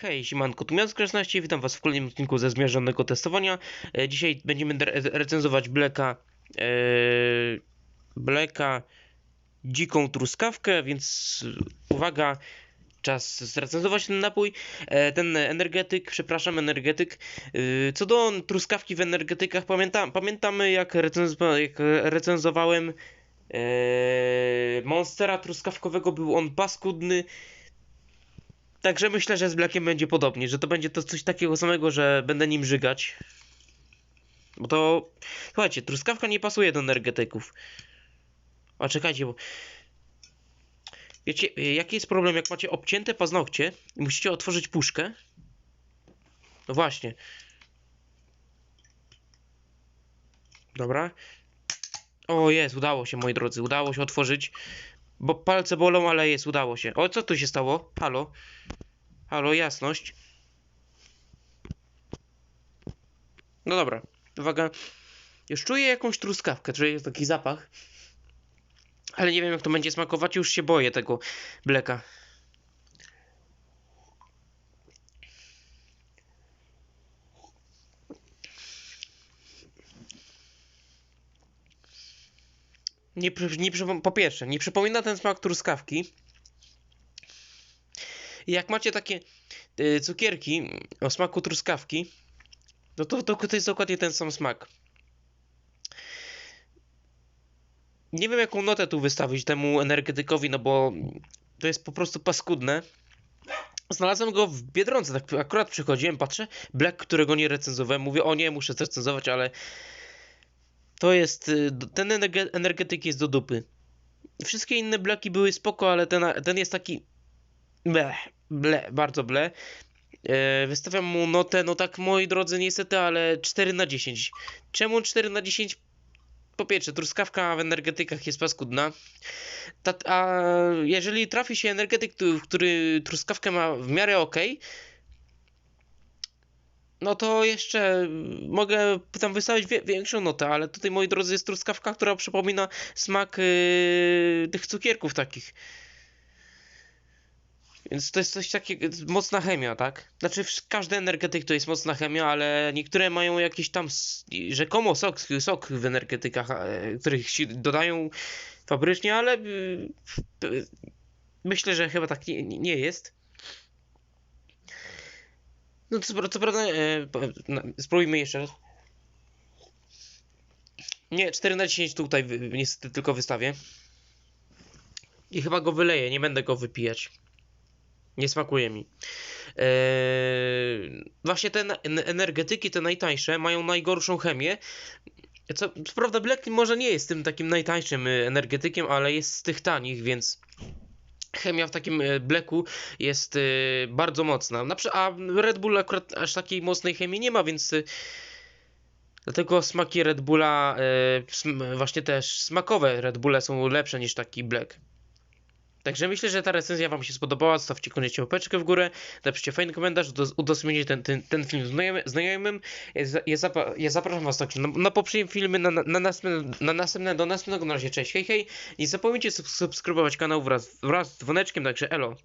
Hej, siemanko, tu Miast 16, witam was w kolejnym odcinku ze zmierzonego testowania. E, dzisiaj będziemy re- recenzować Bleka, e, Bleka dziką truskawkę, więc uwaga, czas zrecenzować ten napój, e, ten energetyk, przepraszam, energetyk. E, co do truskawki w energetykach, pamięta, pamiętamy jak, recenz- jak recenzowałem e, Monstera truskawkowego, był on paskudny, Także myślę, że z Blackiem będzie podobnie, że to będzie to coś takiego samego, że będę nim żygać. Bo to... Słuchajcie, truskawka nie pasuje do energetyków. A czekajcie, bo... Wiecie, jaki jest problem, jak macie obcięte paznokcie i musicie otworzyć puszkę? No właśnie. Dobra. O, jest, udało się, moi drodzy, udało się otworzyć. Bo palce bolą, ale jest, udało się. O, co tu się stało? Halo? Halo, jasność. No dobra, uwaga. Już czuję jakąś truskawkę, czuję taki zapach. Ale nie wiem jak to będzie smakować, już się boję tego bleka. Nie, nie, po pierwsze, nie przypomina ten smak truskawki. Jak macie takie y, cukierki o smaku truskawki, no to, to, to jest dokładnie ten sam smak. Nie wiem jaką notę tu wystawić temu energetykowi, no bo to jest po prostu paskudne. Znalazłem go w Biedronce, tak akurat przychodziłem, patrzę, Black, którego nie recenzowałem, mówię, o nie, muszę zrecenzować, ale to jest, y, ten energe- energetyk jest do dupy. Wszystkie inne Blacki były spoko, ale ten, ten jest taki ble, ble, bardzo ble. E, wystawiam mu notę, no tak moi drodzy, niestety, ale 4 na 10. Czemu 4 na 10? Po pierwsze, truskawka w energetykach jest paskudna. Ta, a jeżeli trafi się energetyk, który truskawkę ma w miarę ok, no to jeszcze mogę tam wystawić wie, większą notę, ale tutaj moi drodzy jest truskawka, która przypomina smak yy, tych cukierków takich. Więc to jest coś takiego, mocna chemia, tak? Znaczy każdy energetyk to jest mocna chemia, ale niektóre mają jakiś tam rzekomo sok, sok w energetykach, e, których się dodają fabrycznie, ale y, y, myślę, że chyba tak nie, nie jest. No co, co prawda, e, spróbujmy jeszcze raz. Nie, 4 na 10 tutaj niestety tylko wystawię. I chyba go wyleję, nie będę go wypijać. Nie smakuje mi. Eee, właśnie te energetyki, te najtańsze, mają najgorszą chemię. Co, co prawda, Black może nie jest tym takim najtańszym y, energetykiem, ale jest z tych tanich, więc chemia w takim y, Blacku jest y, bardzo mocna. A Red Bull akurat aż takiej mocnej chemii nie ma, więc y, dlatego smaki Red Bulla, właśnie też smakowe Red Bulle są lepsze niż taki Black. Także myślę, że ta recenzja Wam się spodobała. Zostawcie koniecznie łapeczkę w górę, napiszcie fajny komentarz, udos- udostępnijcie ten, ten, ten film znajomy, znajomym. Ja, za- ja, zapraszam Was także na, na poprzednie filmy, na, na, na, następne, na następne, do następnego. Na razie, cześć, hej, hej. Nie zapomnijcie sub- subskrybować kanał wraz, wraz z dzwoneczkiem, także elo.